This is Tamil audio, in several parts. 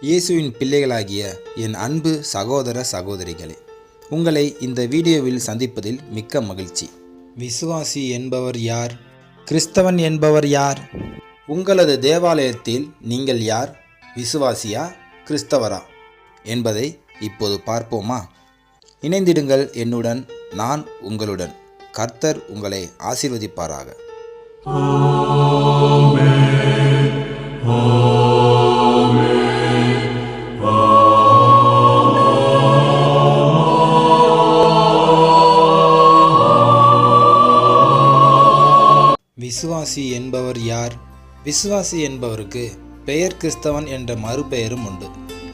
இயேசுவின் பிள்ளைகளாகிய என் அன்பு சகோதர சகோதரிகளே உங்களை இந்த வீடியோவில் சந்திப்பதில் மிக்க மகிழ்ச்சி. விசுவாசி என்பவர் யார்? கிறிஸ்தவன் என்பவர் யார்? உங்களது தேவாலயத்தில் நீங்கள் யார்? விசுவாசியா? கிறிஸ்தவரா? என்பதை இப்போது பார்ப்போமா? இணைந்திடுங்கள் என்னுடன் நான் உங்களுடன். கர்த்தர் உங்களை ஆசீர்வதிப்பாராக. விசுவாசி என்பவர் யார்? விசுவாசி என்பவருக்கு பெயர் கிறிஸ்தவன் என்ற மறுபெயரும் உண்டு.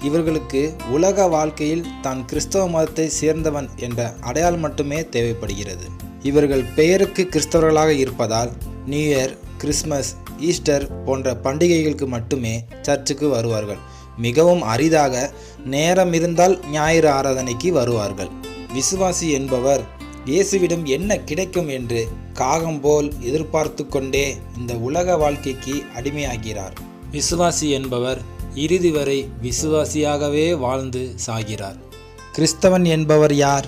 இவர்களுக்கு உலக வாழ்க்கையில் தான் கிறிஸ்தவ மதத்தை சேர்ந்தவன் என்ற அடையாளம் மட்டுமே தேவைப்படுகிறது. இவர்கள் பெயருக்கு கிறிஸ்தவர்களாக இருப்பதால் நியூ இயர் கிறிஸ்மஸ் ஈஸ்டர் போன்ற பண்டிகைகளுக்கு மட்டுமே சர்ச்சுக்கு வருவார்கள். மிகவும் அரிதாக நேரம் இருந்தால் ஞாயிறு ஆராதனைக்கு வருவார்கள். விசுவாசி என்பவர் இயேசுவிடம் என்ன கிடைக்கும் என்று காகம் போல் எதிர்பார்த்து கொண்டே இந்த உலக வாழ்க்கைக்கு அடிமையாகிறார். விசுவாசி என்பவர் இறுதி வரை விசுவாசியாகவே வாழ்ந்து சாகிறார். கிறிஸ்தவன் என்பவர் யார்?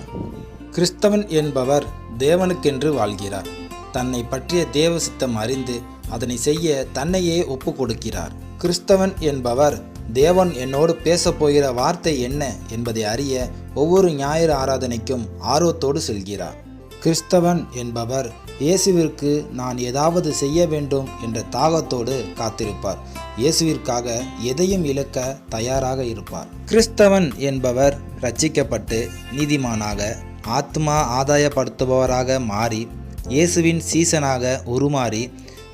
கிறிஸ்தவன் என்பவர் தேவனுக்கென்று வாழ்கிறார். தன்னை பற்றிய தேவ சித்தம் அறிந்து அதனை செய்ய தன்னையே ஒப்பு கொடுக்கிறார். கிறிஸ்தவன் என்பவர் தேவன் என்னோடு பேசப்போகிற வார்த்தை என்ன என்பதை அறிய ஒவ்வொரு ஞாயிறு ஆராதனைக்கும் ஆர்வத்தோடு செல்கிறார். கிறிஸ்தவன் என்பவர் இயேசுவிற்கு நான் ஏதாவது செய்ய வேண்டும் என்ற தாகத்தோடு காத்திருப்பார். இயேசுவிற்காக எதையும் இழக்க தயாராக இருப்பார். கிறிஸ்தவன் என்பவர் ரட்சிக்கப்பட்டு நீதிமானாக ஆத்மா ஆதாயப்படுத்துபவராக மாறி இயேசுவின் சீசனாக உருமாறி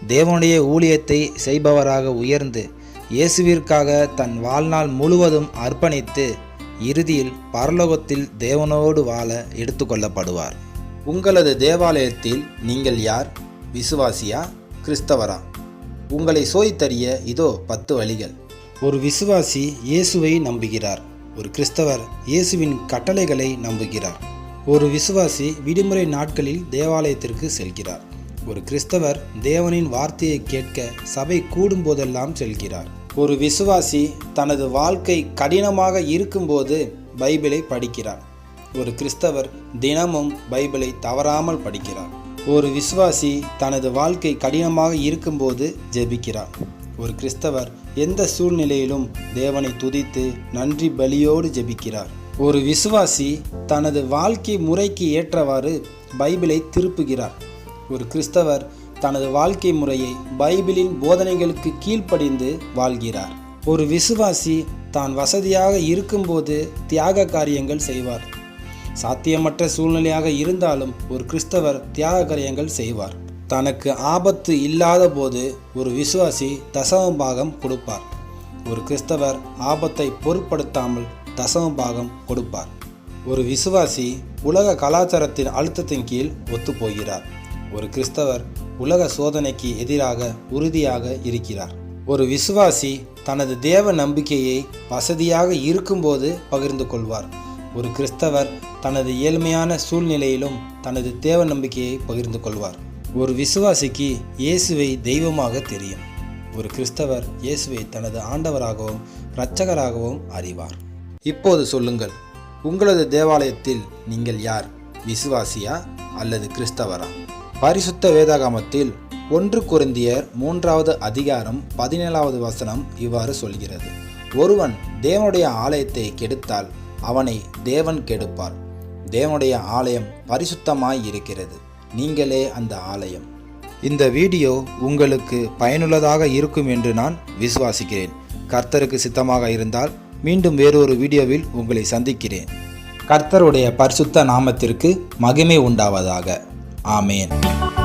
தேவனுடைய ஊழியத்தை செய்பவராக உயர்ந்து இயேசுவிற்காக தன் வாழ்நாள் முழுவதும் அர்ப்பணித்து இறுதியில் பரலோகத்தில் தேவனோடு வாழ எடுத்துக்கொள்ளப்படுவார். உங்களது தேவாலயத்தில் நீங்கள் யார்? விசுவாசியா? கிறிஸ்தவரா? உங்களை சோய்த்தறிய இதோ பத்து வழிகள். ஒரு விசுவாசி இயேசுவை நம்புகிறார். ஒரு கிறிஸ்தவர் இயேசுவின் கட்டளைகளை நம்புகிறார். ஒரு விசுவாசி விடுமுறை நாட்களில் தேவாலயத்திற்கு செல்கிறார். ஒரு கிறிஸ்தவர் தேவனின் வார்த்தையை கேட்க சபை கூடும் போதெல்லாம் செல்கிறார். ஒரு விசுவாசி தனது வாழ்க்கை கடினமாக இருக்கும்போது பைபிளை படிக்கிறார். ஒரு கிறிஸ்தவர் தினமும் பைபிளை தவறாமல் படிக்கிறார். ஒரு விசுவாசி தனது வாழ்க்கை கடினமாக இருக்கும்போது ஜெபிக்கிறார். ஒரு கிறிஸ்தவர் எந்த சூழ்நிலையிலும் தேவனை துதித்து நன்றி பலியோடு ஜெபிக்கிறார். ஒரு விசுவாசி தனது வாழ்க்கை முறைக்கு ஏற்றவாறு பைபிளை திருப்புகிறார். ஒரு கிறிஸ்தவர் தனது வாழ்க்கை முறையை பைபிளின் போதனைகளுக்கு கீழ்ப்படிந்து வாழ்கிறார். ஒரு விசுவாசி தான் வசதியாக இருக்கும்போது தியாக காரியங்கள் செய்வார். சாத்தியமற்ற சூழ்நிலையாக இருந்தாலும் ஒரு கிறிஸ்தவர் தியாக காரியங்கள் செய்வார். தனக்கு ஆபத்து இல்லாத போது ஒரு விசுவாசி தசம பாகம் கொடுப்பார். ஒரு கிறிஸ்தவர் ஆபத்தை பொருட்படுத்தாமல் தசம பாகம் கொடுப்பார். ஒரு விசுவாசி உலக கலாச்சாரத்தின் அழுத்தத்தின் கீழ் ஒத்துப்போகிறார். ஒரு கிறிஸ்தவர் உலக சோதனைக்கு எதிராக உறுதியாக இருக்கிறார். ஒரு விசுவாசி தனது தேவ நம்பிக்கையை வசதியாக இருக்கும்போது பகிர்ந்து கொள்வார். ஒரு கிறிஸ்தவர் தனது ஏழ்மையான சூழ்நிலையிலும் தனது தேவ நம்பிக்கையை பகிர்ந்து கொள்வார். ஒரு விசுவாசிக்கு இயேசுவை தெய்வமாக தெரியும். ஒரு கிறிஸ்தவர் இயேசுவை தனது ஆண்டவராகவும் இரட்சகராகவும் அறிவார். இப்போது சொல்லுங்கள் உங்களது தேவாலயத்தில் நீங்கள் யார்? விசுவாசியா அல்லது கிறிஸ்தவரா? பரிசுத்த வேதாகமத்தில் ஒன்று குருந்தியர் மூன்றாவது அதிகாரம் பதினேழாவது வசனம் இவ்வாறு சொல்கிறது. ஒருவன் தேவனுடைய ஆலயத்தை கெடுத்தால் அவனை தேவன் கெடுப்பார். தேவனுடைய ஆலயம் பரிசுத்தமாய் இருக்கிறது. நீங்களே அந்த ஆலயம். இந்த வீடியோ உங்களுக்கு பயனுள்ளதாக இருக்கும் என்று நான் விசுவாசிக்கிறேன். கர்த்தருக்கு சித்தமாக இருந்தால் மீண்டும் வேறொரு வீடியோவில் உங்களை சந்திக்கிறேன். கர்த்தருடைய பரிசுத்த நாமத்திற்கு மகிமை உண்டாவதாக. Amen.